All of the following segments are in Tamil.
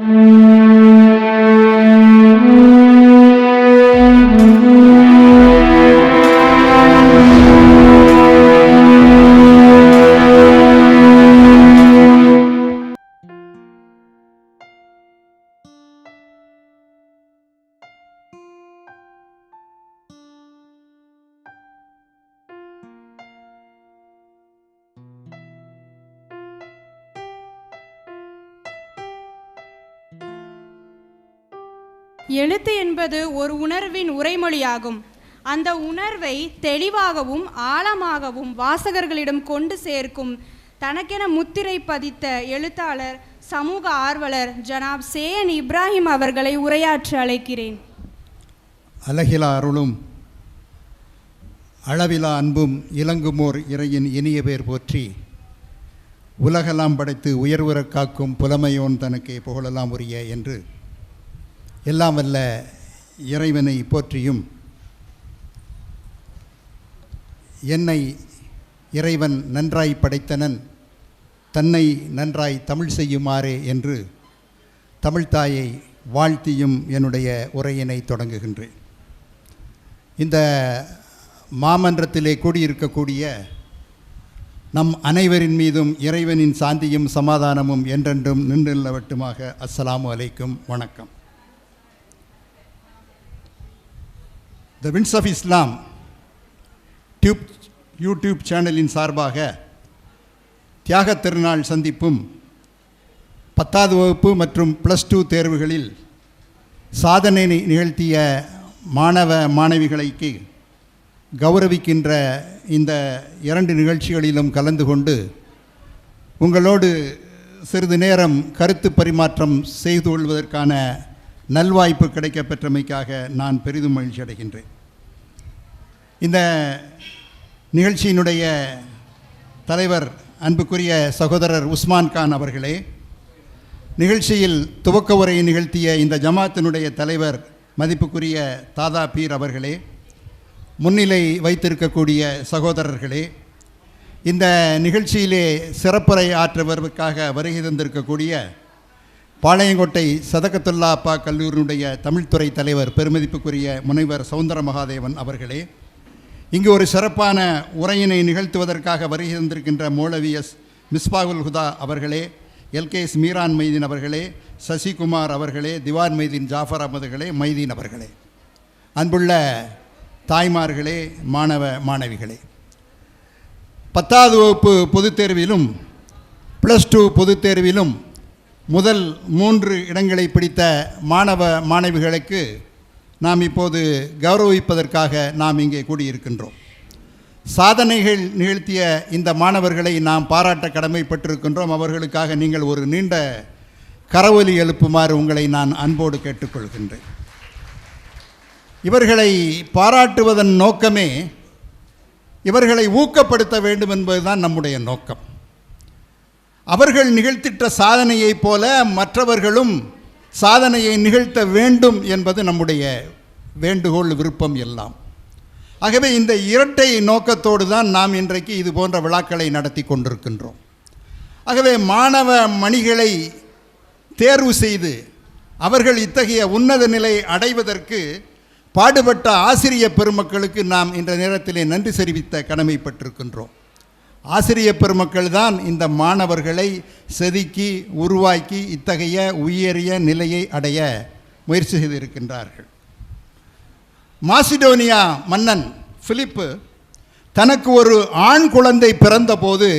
Mm-hmm. எழுத்து என்பது ஒரு உணர்வின் உரைமொழியாகும். அந்த உணர்வை தெளிவாகவும் ஆழமாகவும் வாசகர்களிடம் கொண்டு சேர்க்கும் தனக்கென முத்திரை பதித்த எழுத்தாளர் சமூக ஆர்வலர் ஜனாப் சேயன் இப்ராஹிம் அவர்களை உரையாற்ற அழைக்கிறேன். அழகிலா அருளும் அளவிலா அன்பும் இலங்குமோர் இறையின் இனிய பேர் போற்றி உலகெல்லாம் படைத்து உயர்வுற காக்கும் புலமையோன் தனக்கே புகழலாம் உரிய என்று எல்லாம் வல்ல இறைவனை போற்றியும் என்னை இறைவன் நன்றாய் படைத்தனன் தன்னை நன்றாய் தமிழ் செய்யுமாறே என்று தமிழ்த்தாயை வாழ்த்தியும் என்னுடைய உரையினை தொடங்குகின்றேன். இந்த மாமன்றத்திலே கூடியிருக்கக்கூடிய நம் அனைவரின் மீதும் இறைவனின் சாந்தியும் சமாதானமும் என்றென்றும் நின்றுள்ளவட்டுமாக அஸ்ஸலாமு அலைக்கும். வணக்கம். The wins of Islam tube YouTube சேனலின் சார்பாக தியாகத் திருநாள் சந்திப்பும் பத்தாவது வகுப்பு மற்றும் ப்ளஸ் டூ தேர்வுகளில் சாதனை நிகழ்த்திய மாணவ மாணவிகளுக்கு கௌரவிக்கின்ற இந்த இரண்டு நிகழ்ச்சிகளிலும் கலந்து கொண்டு உங்களோடு சிறிது நேரம் கருத்து பரிமாற்றம் செய்து கொள்வதற்கான நல்வாய்ப்பு கிடைக்கப்பெற்றமைக்காக நான் பெரிதும் மகிழ்ச்சி அடைகின்றேன். இந்த நிகழ்ச்சியினுடைய தலைவர் அன்புக்குரிய சகோதரர் உஸ்மான் கான் அவர்களே நிகழ்ச்சியில் துவக்க உரையை நிகழ்த்திய இந்த ஜமாத்தினுடைய தலைவர் மதிப்புக்குரிய தாதா பீர் அவர்களே முன்னிலை வைத்திருக்கக்கூடிய சகோதரர்களே இந்த நிகழ்ச்சியிலே சிறப்புரை ஆற்றுவதற்காக வருகை தந்திருக்கக்கூடிய பாளையங்கோட்டை சதகத்துல்லா அப்பா கல்லூரியினுடைய தமிழ்துறை தலைவர் பெருமதிப்புக்குரிய முனைவர் சவுந்தர மகாதேவன் அவர்களே இங்கு ஒரு சிறப்பான உரையினை நிகழ்த்துவதற்காக வருகை தந்திருக்கின்ற மௌலவி எஸ் மிஸ்பாகுல் ஹுதா அவர்களே எல்கேஎஸ் மீரான் மைதீன் அவர்களே சசிகுமார் அவர்களே திவான் மைதீன் ஜாஃபர் அகமதுகளே மைதீன் அவர்களே. அன்புள்ள தாய்மார்களே மாணவ மாணவிகளே பத்தாவது வகுப்பு பொதுத் தேர்விலும் ப்ளஸ் டூ பொதுத் தேர்விலும் முதல் மூன்று இடங்களை பிடித்த மாணவ மாணவிகளுக்கு நாம் இப்போது கௌரவிப்பதற்காக நாம் இங்கே கூடியிருக்கின்றோம். சாதனைகள் நிகழ்த்திய இந்த மாணவர்களை நாம் பாராட்ட கடமைப்பட்டிருக்கின்றோம். அவர்களுக்காக நீங்கள் ஒரு நீண்ட கரவொலி எழுப்புமாறு உங்களை நான் அன்போடு கேட்டுக்கொள்கின்றேன். இவர்களை பாராட்டுவதன் நோக்கமே இவர்களை ஊக்கப்படுத்த வேண்டும் என்பதுதான் நம்முடைய நோக்கம். அவர்கள் நிகழ்த்திட்ட சாதனையைப் போல மற்றவர்களும் சாதனையை நிகழ்த்த வேண்டும் என்பது நம்முடைய வேண்டுகோள் விருப்பம் எல்லாம். ஆகவே இந்த இரட்டை நோக்கத்தோடு தான் நாம் இன்றைக்கு இது போன்ற விழாக்களை நடத்தி கொண்டிருக்கின்றோம். ஆகவே மாணவ மணிகளை தேர்வு செய்து அவர்கள் இத்தகைய உன்னத நிலை அடைவதற்கு பாடுபட்ட ஆசிரிய பெருமக்களுக்கு நாம் இந்த நேரத்திலே நன்றி தெரிவித்த கடமைப்பட்டிருக்கின்றோம். ஆசிரிய பெருமக்கள் தான் இந்த மாணவர்களை செதுக்கி உருவாக்கி இத்தகைய உயரிய நிலையை அடைய முயற்சி செய்திருக்கின்றார்கள். மாசிடோனியா மன்னன் பிலிப்பு தனக்கு ஒரு ஆண் குழந்தை பிறந்தபோது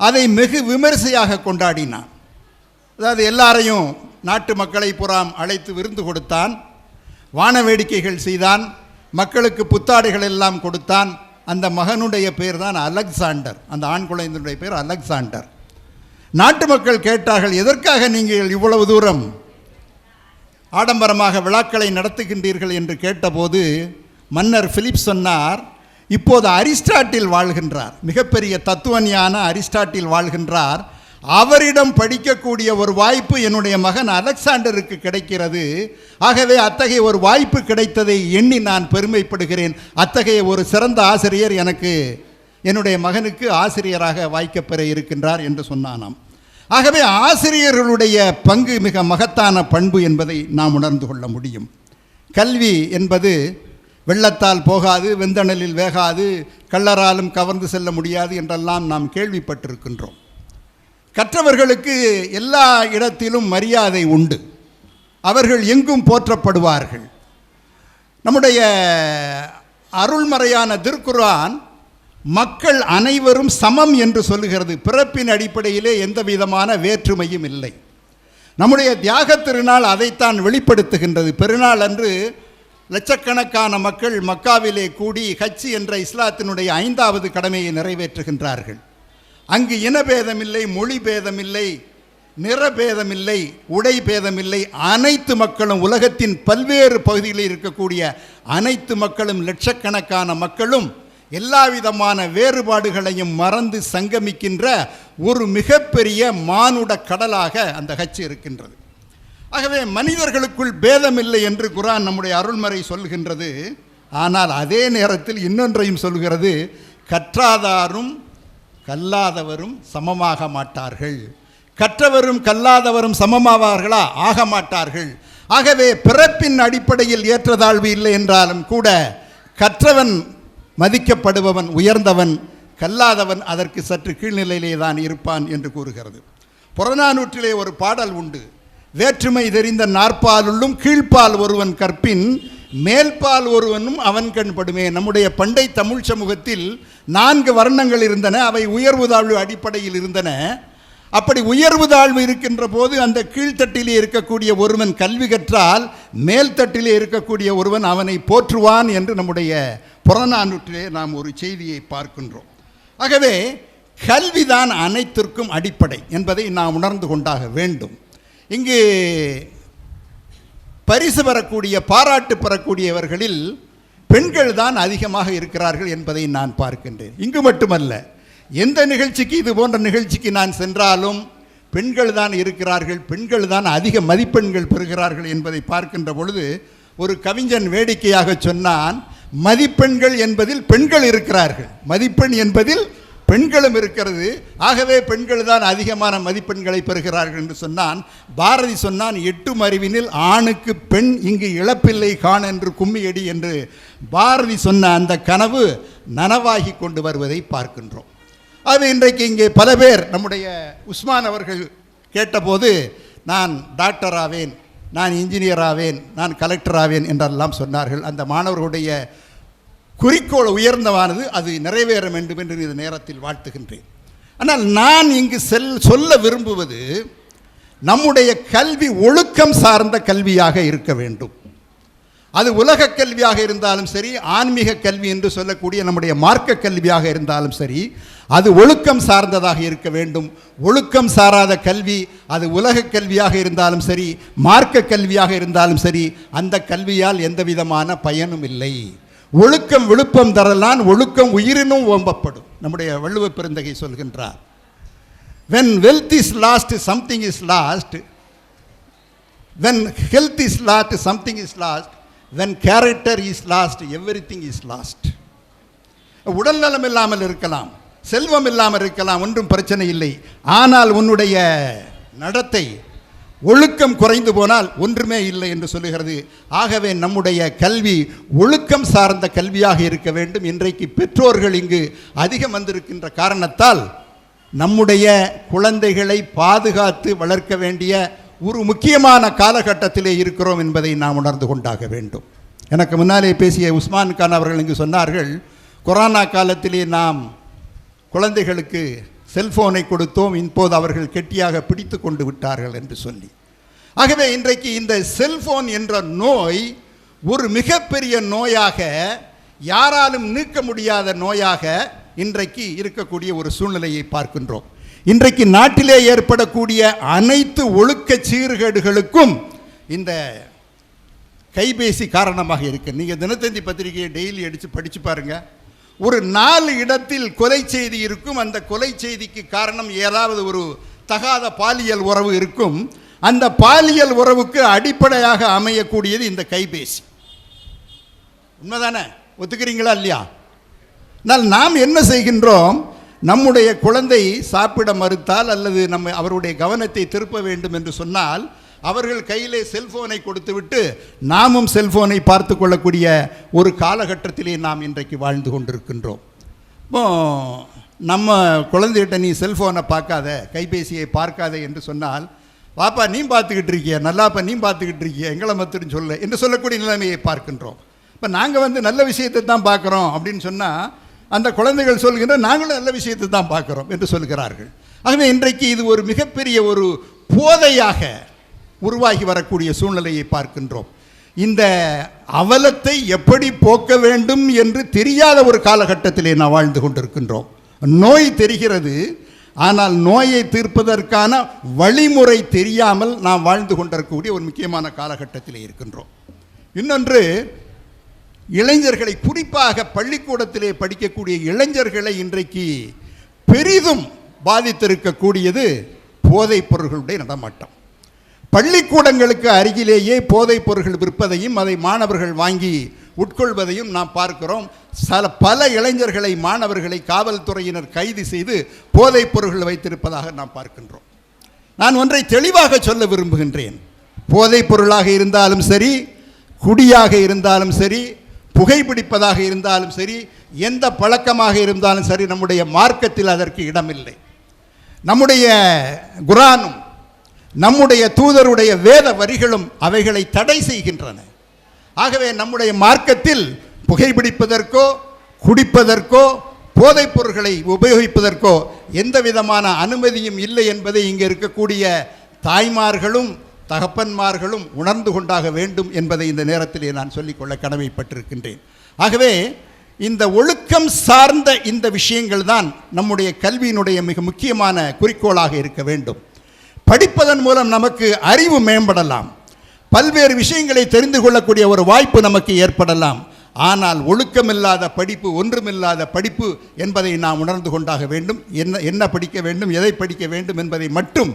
அதை மிகு விமரிசையாக கொண்டாடினான். அதாவது எல்லாரையும் நாட்டு மக்களை புறாம் அழைத்து விருந்து கொடுத்தான் வான வேடிக்கைகள் செய்தான் மக்களுக்கு புத்தாடைகள் எல்லாம் கொடுத்தான் அந்த மகனுடைய பேர் தான் அலெக்சாண்டர். அந்த ஆண் குழந்தையுடைய பேர் அலெக்சாண்டர். நாட்டு மக்கள் கேட்டார்கள் எதற்காக நீங்கள் இவ்வளவு தூரம் ஆடம்பரமாக விழாக்களை நடத்துகின்றீர்கள்? என்று கேட்டபோது மன்னர் பிலிப் சொன்னார் இப்போது அரிஸ்டாட்டில் வாழ்கின்றார். மிகப்பெரிய தத்துவஞான அரிஸ்டாட்டில் வாழ்கின்றார். அவரிடம் படிக்கக்கூடிய ஒரு வாய்ப்பு என்னுடைய மகன் அலெக்சாண்டருக்கு கிடைக்கிறது. ஆகவே அத்தகைய ஒரு வாய்ப்பு கிடைத்ததை எண்ணி நான் பெருமைப்படுகிறேன். அத்தகைய ஒரு சிறந்த ஆசிரியர் எனக்கு என்னுடைய மகனுக்கு ஆசிரியராக வாய்க்கப்பெற இருக்கின்றார் என்று சொன்னானாம். ஆகவே ஆசிரியர்களுடைய பங்கு மிக மகத்தான பண்பு என்பதை நாம் உணர்ந்து கொள்ள முடியும். கல்வி என்பது வெள்ளத்தால் போகாது வெந்தணலில் வேகாது கள்ளராலும் கவர்ந்து செல்ல முடியாது என்றெல்லாம் நாம் கேள்விப்பட்டிருக்கின்றோம். கற்றவர்களுக்கு எல்லா இடத்திலும் மரியாதை உண்டு. அவர்கள் எங்கும் போற்றப்படுவார்கள். நம்முடைய அருள்மறையான திருக்குரான் மக்கள் அனைவரும் சமம் என்று சொல்லுகிறது. பிறப்பின் அடிப்படையிலே எந்த விதமான வேற்றுமையும் இல்லை. நம்முடைய தியாகத் திருநாள் அதைத்தான் வெளிப்படுத்துகின்றது. பெருநாள் அன்று லட்சக்கணக்கான மக்கள் மக்காவிலே கூடி ஹஜ் என்ற இஸ்லாத்தினுடைய ஐந்தாவது கடமையை நிறைவேற்றுகின்றார்கள். அங்கு இனபேதமில்லை மொழி பேதமில்லை நிறபேதமில்லை உடை பேதமில்லை அனைத்து மக்களும் உலகத்தின் பல்வேறு பகுதிகளில் இருக்கக்கூடிய அனைத்து மக்களும் லட்சக்கணக்கான மக்களும் எல்லா விதமான வேறுபாடுகளையும் மறந்து சங்கமிக்கின்ற ஒரு மிகப்பெரிய மானுட கடலாக அந்த ஹஜ் இருக்கின்றது. ஆகவே மனிதர்களுக்குள் பேதமில்லை என்று குரான் நம்முடைய அருள்மறை சொல்கின்றது. ஆனால் அதே நேரத்தில் இன்னொன்றையும் சொல்கிறது. கற்றாதாரும் கல்லாதவரும் சமமாக மாட்டார்கள். கற்றவரும் கல்லாதவரும் சமமாவார்களா? ஆக மாட்டார்கள். ஆகவே பிறப்பின் அடிப்படையில் ஏற்றதாழ்வு இல்லை என்றாலும் கூட கற்றவன் மதிக்கப்படுபவன் உயர்ந்தவன் கல்லாதவன் அதற்கு சற்று கீழ்நிலையிலே தான் இருப்பான் என்று கூறுகிறது. புறநானூற்றிலே ஒரு பாடல் உண்டு. வேற்றுமை தெரிந்த நாற்பாலுள்ளும் கீழ்ப்பால் ஒருவன் கற்பின் மேல்பால் ஒருவனும் அவன் கண்படுமே. நம்முடைய பண்டை தமிழ் சமூகத்தில் நான்கு வர்ணங்கள் இருந்தன. அவை உயர்வு தாழ்வு அடிப்படையில் இருந்தன. அப்படி உயர்வு தாழ்வு இருக்கின்ற போது அந்த கீழ்த்தட்டிலே இருக்கக்கூடிய ஒருவன் கல்வி கற்றால் மேல்தட்டிலே இருக்கக்கூடிய ஒருவன் அவனை போற்றுவான் என்று நம்முடைய புறநானூற்றிலே நாம் ஒரு செய்தியை பார்க்கின்றோம். ஆகவே கல்விதான் அனைத்திற்கும் அடிப்படை என்பதை நாம் உணர்ந்து கொண்டாக வேண்டும். இங்கு பரிசு பெறக்கூடிய பாராட்டு பெறக்கூடியவர்களில் பெண்கள் தான் அதிகமாக இருக்கிறார்கள் என்பதை நான் பார்க்கின்றேன். இங்கு மட்டுமல்ல எந்த நிகழ்ச்சிக்கு இது போன்ற நிகழ்ச்சிக்கு நான் சென்றாலும் பெண்கள் தான் இருக்கிறார்கள் பெண்கள் தான் அதிக மதிப்பெண்கள் பெறுகிறார்கள் என்பதை பார்க்கின்ற பொழுது ஒரு கவிஞன் வேடிக்கையாக சொன்னான் மதிப்பெண்கள் என்பதில் பெண்கள் இருக்கிறார்கள். மதிப்பெண் என்பதில் பெண்களும் இருக்கிறது. ஆகவே பெண்கள் தான் அதிகமான மதிப்பெண்களை பெறுகிறார்கள் என்று சொன்னான். பாரதி சொன்னான் எட்டும் அறிவினில் ஆணுக்கு பெண் இங்கு இழப்பில்லை காண் என்று கும்மியடி என்று பாரதி சொன்ன அந்த கனவு நனவாகி கொண்டு வருவதை பார்க்கின்றோம். அது இன்றைக்கு இங்கே பல பேர் நம்முடைய உஸ்மான் அவர்கள் கேட்டபோது நான் டாக்டர் ஆவேன் நான் இன்ஜினியர் ஆவேன் நான் கலெக்டர் ஆவேன் என்றெல்லாம் சொன்னார்கள். அந்த மாணவர்களுடைய குறிக்கோள் உயர்ந்தவானது அது நிறைவேற வேண்டும் என்று இந்த நேரத்தில் வாழ்த்துகின்றேன். ஆனால் நான் இங்கு செல் சொல்ல விரும்புவது நம்முடைய கல்வி ஒழுக்கம் சார்ந்த கல்வியாக இருக்க வேண்டும். அது உலக கல்வியாக இருந்தாலும் சரி ஆன்மீக கல்வி என்று சொல்லக்கூடிய நம்முடைய மார்க்க கல்வியாக இருந்தாலும் சரி அது ஒழுக்கம் சார்ந்ததாக இருக்க வேண்டும். ஒழுக்கம் சாராத கல்வி அது உலக கல்வியாக இருந்தாலும் சரி மார்க்க கல்வியாக இருந்தாலும் சரி அந்த கல்வியால் எந்த விதமான பயனும் இல்லை. ஒழுக்கம் விழுப்பம் தரலான் ஒழுக்கம் உயிரினும் ஓம்பப்படும். நம்முடைய வள்ளுவ பெருந்தகை சொல்கின்றார். When wealth is lost something is lost when health is lost something is lost when character is lost everything is உடல் நலம் இல்லாமல் இருக்கலாம். செல்வம் இல்லாமல் இருக்கலாம். ஒன்றும் பிரச்சனை இல்லை. ஆனால் உன்னுடைய நடத்தை ஒழுக்கம் குறைந்து போனால் ஒன்றுமே இல்லை என்று சொல்லுகிறது. ஆகவே நம்முடைய கல்வி ஒழுக்கம் சார்ந்த கல்வியாக இருக்க வேண்டும். இன்றைக்கு பெற்றோர்கள் இங்கு அதிகம் வந்திருக்கின்ற காரணத்தால் நம்முடைய குழந்தைகளை பாதுகாத்து வளர்க்க வேண்டிய ஒரு முக்கியமான காலகட்டத்திலே இருக்கிறோம் என்பதை நாம் உணர்ந்து கொண்டாக வேண்டும். எனக்கு முன்னாலே பேசிய உஸ்மான் கான் அவர்கள் இங்கு சொன்னார்கள் கொரோனா காலத்திலே நாம் குழந்தைகளுக்கு செல்போனை கொடுத்தோம். இப்போது அவர்கள் கெட்டியாக பிடித்து கொண்டு விட்டார்கள் என்று சொல்லி. ஆகவே இன்றைக்கு இந்த செல்போன் என்ற நோய் ஒரு மிகப்பெரிய நோயாக யாராலும் நீக்க முடியாத நோயாக இன்றைக்கு இருக்கக்கூடிய ஒரு சூழ்நிலையை பார்க்கின்றோம். இன்றைக்கு நாட்டிலே ஏற்படக்கூடிய அனைத்து ஒழுக்க சீர்கேடுகளுக்கும் இந்த கைபேசி காரணமாக இருக்குது நீங்கள் தினத்தந்தி பத்திரிகையை டெய்லி அடித்து படித்து பாருங்கள் ஒரு நாலு இடத்தில் கொலை செய்தி இருக்கும். அந்த கொலை செய்திக்கு காரணம் ஏதாவது ஒரு தகாத பாலியல் உறவு இருக்கும். அந்த பாலியல் உறவுக்கு அடிப்படையாக அமையக்கூடியது இந்த கைபேசி. உண்மைதானே? ஒத்துக்கிறீங்களா இல்லையா? ஆனால் நாம் என்ன செய்கின்றோம்? நம்முடைய குழந்தை சாப்பிட மறுத்தால் அல்லது நம்ம அவருடைய கவனத்தை திருப்ப வேண்டும் என்று சொன்னால் அவர்கள் கையிலே செல்போனை கொடுத்துவிட்டு நாமும் செல்போனை பார்த்து கொள்ளக்கூடிய ஒரு காலகட்டத்திலே நாம் இன்றைக்கு வாழ்ந்து கொண்டிருக்கின்றோம். இப்போ நம்ம குழந்தைகிட்ட நீ செல்ஃபோனை பார்க்காத கைபேசியை பார்க்காத என்று சொன்னால் பாப்பா நீ பார்த்துக்கிட்டு இருக்கிய? நல்லாப்பா நீ பார்த்துக்கிட்டு இருக்கிய? எங்களை மத்துன்னு சொல்ல என்று சொல்லக்கூடிய நிலைமையை பார்க்கின்றோம். இப்போ நாங்கள் வந்து நல்ல விஷயத்தை தான் பார்க்குறோம் அப்படின்னு சொன்னால் அந்த குழந்தைகள் சொல்கின்ற நாங்களும் நல்ல விஷயத்தை தான் பார்க்குறோம் என்று சொல்கிறார்கள். ஆகவே இன்றைக்கு இது ஒரு மிகப்பெரிய ஒரு போதையாக உருவாகி வரக்கூடிய சூழ்நிலையை பார்க்கின்றோம். இந்த அவலத்தை எப்படி போக்க வேண்டும் என்று தெரியாத ஒரு காலகட்டத்திலே நாம் வாழ்ந்து கொண்டிருக்கின்றோம். நோய் தெரிகிறது ஆனால் நோயை தீர்ப்பதற்கான வழிமுறை தெரியாமல் நாம் வாழ்ந்து கொண்டிருக்கக்கூடிய ஒரு முக்கியமான காலகட்டத்திலே இருக்கின்றோம். இன்னொன்று இளைஞர்களை குறிப்பாக பள்ளிக்கூடத்திலே படிக்கக்கூடிய இளைஞர்களை இன்றைக்கு பெரிதும் பாதித்திருக்கக்கூடியது போதைப் பொருள்களுடைய நடமாட்டம். பள்ளிக்கூடங்களுக்கு அருகிலேயே போதைப் பொருட்கள் விற்பதையும் அதை மாணவர்கள் வாங்கி உட்கொள்வதையும் நாம் பார்க்கிறோம். சில பல இளைஞர்களை மாணவர்களை காவல்துறையினர் கைது செய்து போதைப் பொருட்கள் வைத்திருப்பதாக நாம் பார்க்கின்றோம். நான் ஒன்றை தெளிவாக சொல்ல விரும்புகின்றேன். போதைப் பொருளாக இருந்தாலும் சரி குடியாக இருந்தாலும் சரி புகைப்பிடிப்பதாக இருந்தாலும் சரி எந்த பழக்கமாக இருந்தாலும் சரி நம்முடைய மார்க்கத்தில் அதற்கு இடமில்லை. நம்முடைய குரானும் நம்முடைய தூதருடைய வேத வரிகளும் அவைகளை தடை செய்கின்றன. ஆகவே நம்முடைய மார்க்கத்தில் புகைப்பிடிப்பதற்கோ குடிப்பதற்கோ போதைப் பொருட்களை உபயோகிப்பதற்கோ எந்த விதமான அனுமதியும் இல்லை என்பதை இங்கே இருக்கக்கூடிய தாய்மார்களும் தகப்பன்மார்களும் உணர்ந்து கொண்டாக வேண்டும் என்பதை இந்த நேரத்திலே நான் சொல்லிக்கொள்ள கடமைப்பட்டிருக்கின்றேன். ஆகவே இந்த ஒழுக்கம் சார்ந்த இந்த விஷயங்கள் தான் நம்முடைய கல்வியினுடைய மிக முக்கியமான குறிக்கோளாக இருக்க வேண்டும். படிப்பதன் மூலம் நமக்கு அறிவு மேம்படலாம். பல்வேறு விஷயங்களை தெரிந்து கொள்ளக்கூடிய ஒரு வாய்ப்பு நமக்கு ஏற்படலாம். ஆனால் ஒழுக்கமில்லாத படிப்பு ஒன்றுமில்லாத படிப்பு என்பதை நாம் உணர்ந்து கொண்டாக வேண்டும். என்ன என்ன படிக்க வேண்டும் எதை படிக்க வேண்டும் என்பதை மட்டும்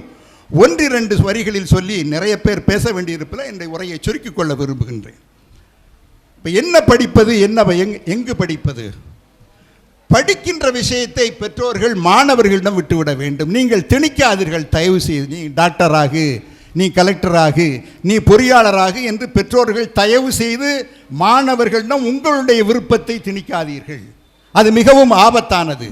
ஒன்றிரண்டு வரிகளில் சொல்லி நிறைய பேர் பேச வேண்டியிருப்பதில் என்னுடைய உரையை சுருக்கிக் கொள்ள விரும்புகின்றேன். இப்போ என்ன படிப்பது என்ன எங் எங்கு படிப்பது? படிக்கின்ற விஷயத்தை பெற்றோர்கள் மாணவர்களிடம் விட்டுவிட வேண்டும். நீங்கள் திணிக்காதீர்கள். தயவு செய்து நீ டாக்டராகு நீ கலெக்டராகு நீ பொறியாளராகு என்று பெற்றோர்கள் தயவு செய்து மாணவர்களிடம் உங்களுடைய விருப்பத்தை திணிக்காதீர்கள். அது மிகவும் ஆபத்தானது.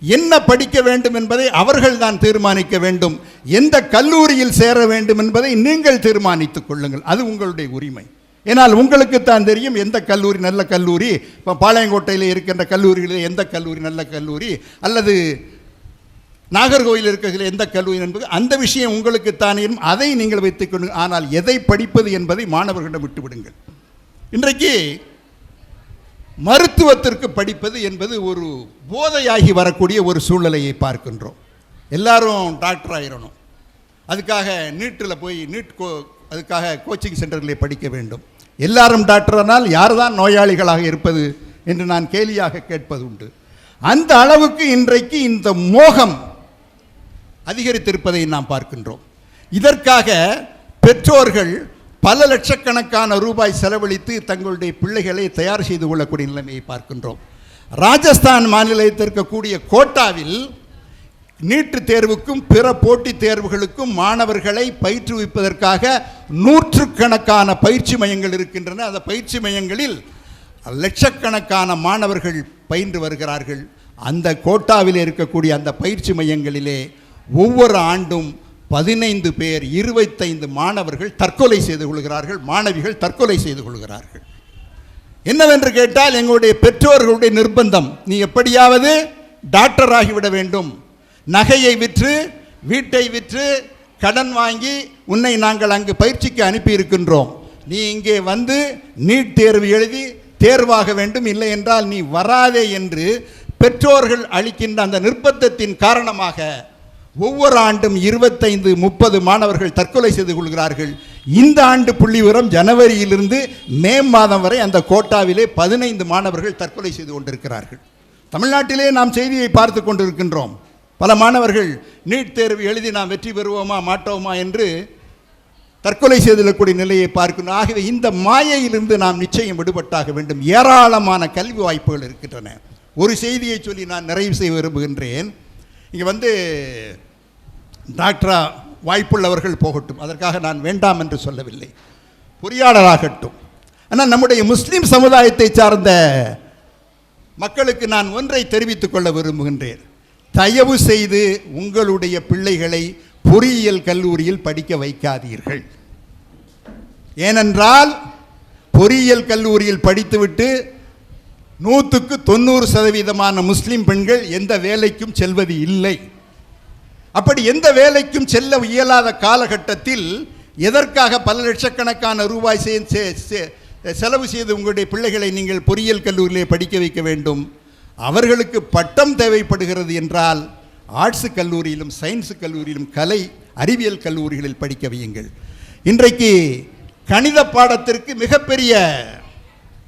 என்ன படிக்க வேண்டும் என்பதை அவர்கள் தான் தீர்மானிக்க வேண்டும். எந்த கல்லூரியில் சேர வேண்டும் என்பதை நீங்கள் தீர்மானித்துக் கொள்ளுங்கள். அது உங்களுடைய உரிமை. ஏனால் உங்களுக்குத்தான் தெரியும் எந்த கல்லூரி நல்ல கல்லூரி இப்போ பாளையங்கோட்டையில் இருக்கின்ற கல்லூரிகளில் எந்த கல்லூரி நல்ல கல்லூரி அல்லது நாகர்கோவில் இருக்கிற எந்த கல்லூரி என்பது அந்த விஷயம் உங்களுக்கு இருக்கும் அதை நீங்கள் வைத்துக்கொண்டு ஆனால் எதை படிப்பது என்பதை மாணவர்களிடம் விட்டுவிடுங்கள். இன்றைக்கு மருத்துவத்திற்கு படிப்பது என்பது ஒரு போதையாகி வரக்கூடிய ஒரு சூழ்நிலையை பார்க்கின்றோம். எல்லாரும் டாக்டர் ஆயிரணும். அதுக்காக நீட்டில் போய் நீட் கோ அதுக்காக கோச்சிங் சென்டர்களை படிக்க வேண்டும். எல்லாரும் டாக்டரானால் யார் தான் நோயாளிகளாக இருப்பது என்று நான் கேலியாக கேட்பது உண்டு அந்த அளவுக்கு இன்றைக்கு இந்த மோகம் அதிகரித்திருப்பதை நாம் பார்க்கின்றோம். இதற்காக பெற்றோர்கள் பல லட்சக்கணக்கான ரூபாய் செலவழித்து தங்களுடைய பிள்ளைகளை தயார் செய்து கொள்ளக்கூடிய நிலைமையை பார்க்கின்றோம். ராஜஸ்தான் மாநிலத்தில் இருக்கக்கூடிய கோட்டாவில் நீட்டு தேர்வுக்கும் பிற போட்டித் தேர்வுகளுக்கும் மாணவர்களை பயிற்றுவிப்பதற்காக நூற்றுக்கணக்கான பயிற்சி மையங்கள் இருக்கின்றன. அந்த பயிற்சி மையங்களில் லட்சக்கணக்கான மாணவர்கள் பயின்று வருகிறார்கள். அந்த கோட்டாவில் இருக்கக்கூடிய அந்த பயிற்சி மையங்களிலே ஒவ்வொரு ஆண்டும் பதினைந்து பேர் இருபத்தைந்து மாணவர்கள் தற்கொலை செய்து கொள்கிறார்கள். மாணவிகள் தற்கொலை செய்து கொள்கிறார்கள். என்னவென்று கேட்டால் எங்களுடைய பெற்றோர்களுடைய நிர்பந்தம். நீ எப்படியாவது டாக்டர் ஆகிவிட வேண்டும். நகையை விற்று வீட்டை விற்று கடன் வாங்கி உன்னை நாங்கள் அங்கு பயிற்சிக்கு அனுப்பி இருக்கின்றோம் நீ இங்கே வந்து நீட் தேர்வு எழுதி தேர்வாக வேண்டும். இல்லை என்றால் நீ வராதே என்று பெற்றோர்கள் அளிக்கின்ற அந்த நிர்பந்தத்தின் காரணமாக ஒவ்வொரு ஆண்டும் இருபத்தைந்து முப்பது மாணவர்கள் தற்கொலை செய்து கொள்கிறார்கள். இந்த ஆண்டு புள்ளி விவரம் ஜனவரியிலிருந்து மே மாதம் வரை அந்த கோட்டாவிலே பதினைந்து மாணவர்கள் தற்கொலை செய்து கொண்டிருக்கிறார்கள். தமிழ்நாட்டிலே நாம் செய்தியை பார்த்து கொண்டிருக்கின்றோம். பல மாணவர்கள் நீட் தேர்வு எழுதி நாம் வெற்றி பெறுவோமா மாட்டோமா என்று தற்கொலை செய்துள்ளக்கூடிய நிலையை பார்க்கணும். ஆகவே இந்த மாயையிலிருந்து நாம் நிச்சயம் விடுபட்டாக வேண்டும். ஏராளமான கல்வி வாய்ப்புகள் இருக்கின்றன. ஒரு செய்தியை சொல்லி நான் நிறைவு செய்ய விரும்புகின்றேன். இங்கே வந்து டாக்டரா வாய்ப்புள்ளவர்கள் போகட்டும். அதற்காக நான் வேண்டாம் என்று சொல்லவில்லை. பொறியாளராகட்டும். ஆனால் நம்முடைய முஸ்லீம் சமுதாயத்தை சார்ந்த மக்களுக்கு நான் ஒன்றை தெரிவித்துக் கொள்ள விரும்புகின்றேன். தயவு செய்து உங்களுடைய பிள்ளைகளை பொறியியல் கல்லூரியில் படிக்க வைக்காதீர்கள். ஏனென்றால் பொறியியல் கல்லூரியில் படித்துவிட்டு நூற்றுக்கு தொண்ணூறு சதவீதமான முஸ்லீம் பெண்கள் எந்த வேலைக்கும் செல்வது இல்லை. அப்படி எந்த வேலைக்கும் செல்ல இயலாத காலகட்டத்தில் எதற்காக பல லட்சக்கணக்கான ரூபாய் செலவு செய்து உங்களுடைய பிள்ளைகளை நீங்கள் பொறியியல் கல்லூரியிலே படிக்க வைக்க வேண்டும்? அவர்களுக்கு பட்டம் தேவைப்படுகிறது என்றால் ஆர்ட்ஸு கல்லூரியிலும் சயின்ஸு கல்லூரியிலும் கலை அறிவியல் கல்லூரிகளில் படிக்க வையுங்கள். இன்றைக்கு கணித பாடத்திற்கு மிகப்பெரிய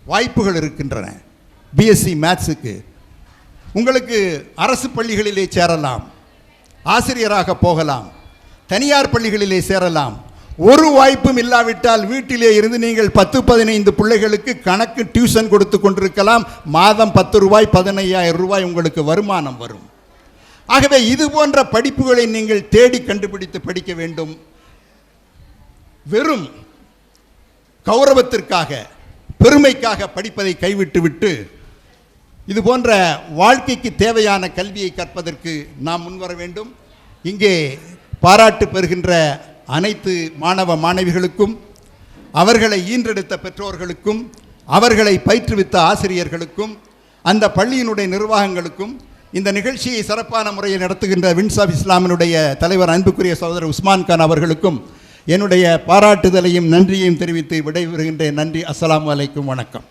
வாய்ப்புகள் இருக்கின்றன. பிஎஸ்சி மேத்ஸுக்கு உங்களுக்கு அரசு பள்ளிகளிலே சேரலாம். ஆசிரியராக போகலாம். தனியார் பள்ளிகளிலே சேரலாம். ஒரு வாய்ப்பும் இல்லாவிட்டால் வீட்டிலே இருந்து நீங்கள் பத்து பதினைந்து பிள்ளைகளுக்கு கணக்கு டியூஷன் கொடுத்து கொண்டிருக்கலாம். மாதம் பத்து ரூபாய் பதினையாயிரம் ரூபாய் உங்களுக்கு வருமானம் வரும். ஆகவே இது போன்ற படிப்புகளை நீங்கள் தேடி கண்டுபிடித்து படிக்க வேண்டும். வெறும் கௌரவத்திற்காக பெருமைக்காக படிப்பதை கைவிட்டுவிட்டு இது போன்ற வாழ்க்கைக்கு தேவையான கல்வியை கற்பதற்கு நாம் முன்வர வேண்டும். இங்கே பாராட்டு பெறுகின்ற அனைத்து மாணவ மாணவிகளுக்கும் அவர்களை ஈன்றெடுத்த பெற்றோர்களுக்கும் அவர்களை பயிற்றுவித்த ஆசிரியர்களுக்கும் அந்த பள்ளியினுடைய நிர்வாகங்களுக்கும் இந்த நிகழ்ச்சியை சிறப்பான முறையில் நடத்துகின்ற வின்ஸ் ஆஃப் இஸ்லாமினுடைய தலைவர் அன்புக்குரிய சகோதரர் உஸ்மான் கான் அவர்களுக்கும் என்னுடைய பாராட்டுதலையும் நன்றியையும் தெரிவித்து விடைபெறுகின்றேன். நன்றி. அஸ்லாம் அலைக்கும். வணக்கம்.